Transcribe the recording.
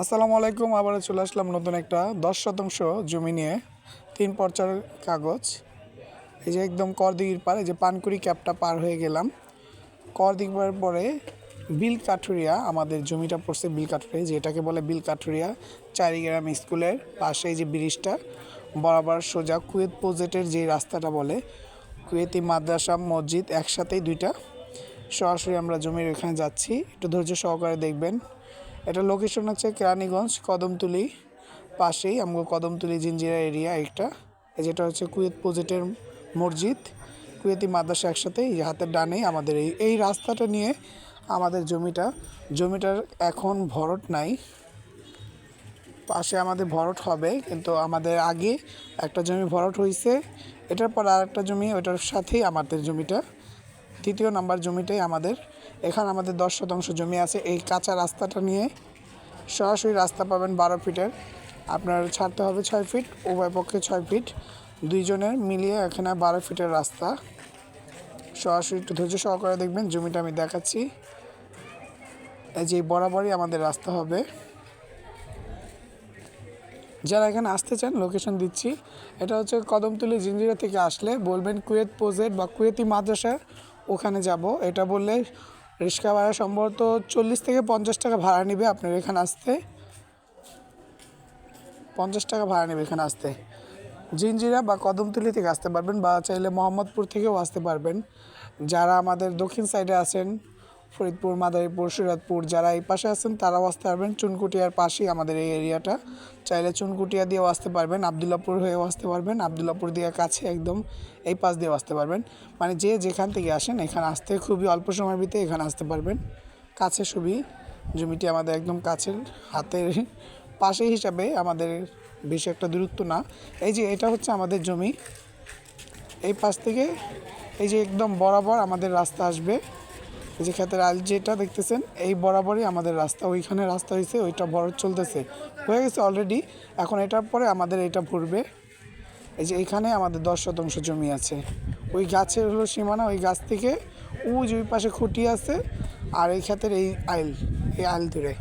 আসসালামু আলাইকুম আবার চলে আসলাম নতুন একটা দশ শতাংশ জমি নিয়ে তিন পর্চার কাগজ। এই যে একদম করদিঘির পার যে পানকুড়ি ক্যাপটা পার হয়ে গেলাম। করদিঘ পার পরে বিল কাঠুরিয়া আমাদের জমিটা পড়ছে বিল কাঠুরিয়া যেটাকে বলে বিল কাঠুরিয়া চারিগ্রাম স্কুলের পাশে যে ব্রিজটা, বরাবর সোজা কুয়েত প্রজেক্টের যে রাস্তাটা বলে, কুয়েতি মাদ্রাসা, মসজিদ, একসাথেই দুইটা। সরাসরি আমরা জমির এখানে যাচ্ছি, একটু ধৈর্য সহকারে দেখবেন। এটা লোকেশন হচ্ছে কেরানীগঞ্জ, কদমতলি পাশেই, আমগো কদমতলি জিঞ্জিরা এরিয়া একটা। যেটা হচ্ছে কুয়েত প্রজেক্টের মসজিদ। কুয়েতি মাদ্রাসা একসাথে, এই হাতের ডানেই আমাদের এই এই রাস্তাটা নিয়ে আমাদের জমিটা। জমিটার এখন ভরট নাই। পাশে আমাদের ভরট হবে, কিন্তু আমাদের আগে একটা জমি ভরট হয়েছে এটার পর আর একটা জমি, ওটার সাথেই আমাদের জমিটা। তৃতীয় নাম্বার জমিটাই আমাদের এখানে আমাদের দশ শতাংশ জমি আছে। এই কাঁচা রাস্তাটা নিয়ে সরাসরি রাস্তা পাবেন বারো ফিটের। আপনার ছাড়তে হবে ছয় ফিট, উভয় পক্ষে ছয় ফিট। দুইজনের মিলিয়ে এখানে বারো ফিটের রাস্তা। সরাসরি একটু ধৈর্য সহকারে দেখবেন, জমিটা আমি দেখাচ্ছি। এই যে বরাবরই আমাদের রাস্তা হবে। যারা এখানে আসতে চান লোকেশন দিচ্ছি। এটা হচ্ছে কদমতলি জিঞ্জিরা থেকে আসলে বলবেন কুয়েত প্রজেক্ট বা কুয়েতি মাদ্রাসা, ওখানে যাব। এটা বললে রিক্সা ভাড়া সম্ভবত চল্লিশ থেকে পঞ্চাশ টাকা ভাড়া নেবে আপনার এখানে আসতে। পঞ্চাশ টাকা ভাড়া নেবে এখানে আসতে। জিঞ্জিরা বা কদমতলি থেকে আসতে পারবেন বা চাইলে মোহাম্মদপুর থেকেও আসতে পারবেন। যারা আমাদের দক্ষিণ সাইডে আছেন ফরিদপুর, মাদারীপুর, সিরাজপুর যারা এই পাশে আছেন তারাও আসতে পারবেন। চুনকুটিয়ার পাশেই আমাদের এই এরিয়াটা। চাইলে চুনকুটিয়া দিয়েও আসতে পারবেন, আবদুল্লাপুর হয়েও আসতে পারবেন, আবদুল্লাপুর দিয়ে কাছে একদম এই পাশ দিয়েও আসতে পারবেন। মানে যে যেখান থেকে আসেন, এখানে আসতে খুবই অল্প সময়ের ভিতরে এখানে আসতে পারবেন। কাছে খুবই জমিটি আমাদের একদম কাছের হাতের পাশে হিসাবে আমাদের বেশি একটা দূরত্ব না। এই যে এটা হচ্ছে আমাদের জমি। এই পাশ থেকে এই যে একদম বরাবর আমাদের রাস্তা আসবে। যে ক্ষেতের আল যেটা দেখতেছেন, এই বরাবরই আমাদের রাস্তা, ওইখানে রাস্তা হয়েছে ওইটা বড় চলতেছে। হয়ে গেছে অলরেডি এখন এটার পরে আমাদের এটা ভরবে এই যে এখানে আমাদের দশ শতাংশ জমি আছে। ওই গাছের হলো সীমানা, ওই গাছ থেকে উজ ওই পাশে খুঁটি আছে, আর এই ক্ষেতের এই আইল এই আইল ধরে।